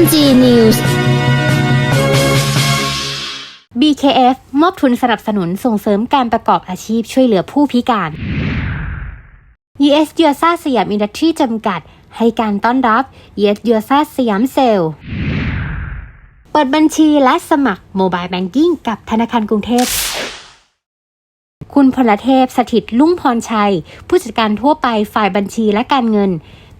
News BKF มอบทุนสนับสนุนส่งเสริมการประกอบอาชีพช่วยเหลือผู้พิการ ES เ u อ s a สยามอินดัสทรีจำกัด ให้การต้อนรับ ES เ u อ s a สยามเซลล์เปิดบัญชีและสมัครโมบายแบงกิ้งกับธนาคารกรุงเทพ คุณพลเทพสถิตลุ่งพรชัย ผู้จัดการทั่วไปฝ่ายบัญชีและการเงิน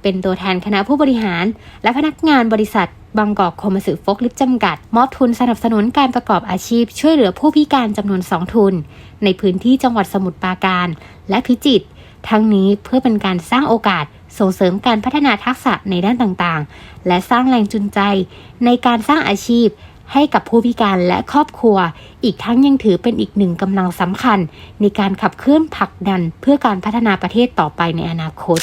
เป็นตัวแทนคณะผู้บริหาร และพนักงานบริษัทบางกอกคมสือฟกลิฟจำกัด มอบทุนสนับสนุนการประกอบอาชีพ ช่วยเหลือผู้พิการจำนวน 2 ทุน ในพื้นที่จังหวัดสมุทรปราการ และพิจิตรทั้งนี้เพื่อเป็นการสร้างโอกาสส่งเสริมการพัฒนาทักษะในด้านต่างๆ และสร้างแรงจูงใจ ในการสร้างอาชีพ ให้กับผู้พิการและครอบครัว อีกทั้งยังถือเป็นอีกหนึ่งกำลังสำคัญ ในการขับเคลื่อนผลักดันเพื่อการพัฒนาประเทศต่อไปในอนาคต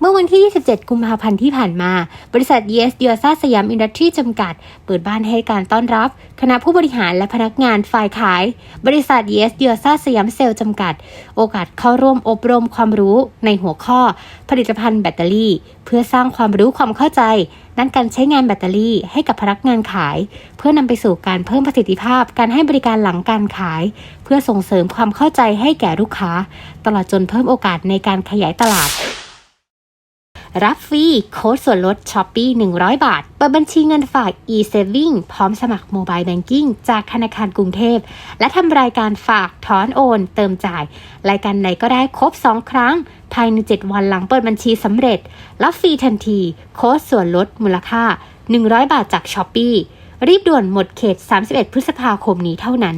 เมื่อวันที่ 27 กุมภาพันธ์ที่ผ่านมา บริษัท Yes y o s a สยามอินดัสทรีจำกัด เปิดบ้านให้การต้อนรับ คณะผู้บริหารและพนักงานฝ่ายขาย บริษัท Yes y o s a สยามเซลล์จำกัด โอกาสเข้าร่วมอบรมความรู้ในหัวข้อ ผลิตภัณฑ์แบตเตอรี่ เพื่อสร้างความรู้ความเข้าใจด้านการใช้งานแบตเตอรี่ให้กับพนักงานขาย เพื่อนำไปสู่การเพิ่มประสิทธิภาพ การให้บริการหลังการขาย เพื่อส่งเสริมความเข้าใจให้แก่ลูกค้า ตลอดจนเพิ่มโอกาสในการขยายตลาด รับฟรีโค้ดส่วนลดช้อปปี้100 บาท เปิดบัญชีเงินฝาก e-saving พร้อมสมัครโมบายแบงกิ้งจากธนาคารกรุงเทพ และทำรายการฝากถอนโอน เติมจ่าย รายการไหนก็ได้ครบ 2 ครั้ง ภายใน 7 วันหลังเปิดบัญชีสำเร็จ รับฟรีทันที โค้ดส่วนลดมูลค่า 100 บาทจากช้อปปี้รีบด่วนหมดเขต 31 พฤษภาคมนี้เท่านั้น